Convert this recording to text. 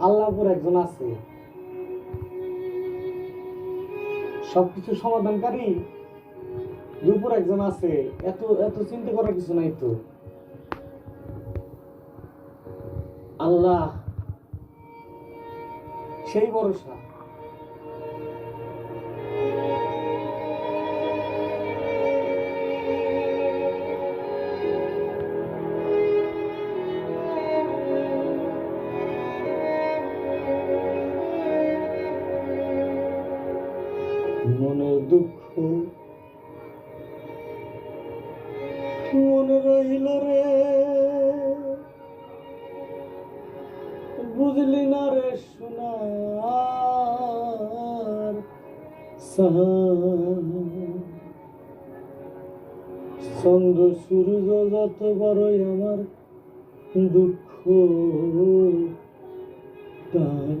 আল্লাহপুর একজন আছে। সবকিছু সমাধানকারী দুপুর একজন আছে। এত এত চিন্তা করার কিছু নাই তো। আল্লাহ সেই ভরসা। মনের দুঃখ মনে রইল রে বুঝলি না রে সোনার। চন্দ্র, সূর্য যত বড়ই আমার দুঃখ, তার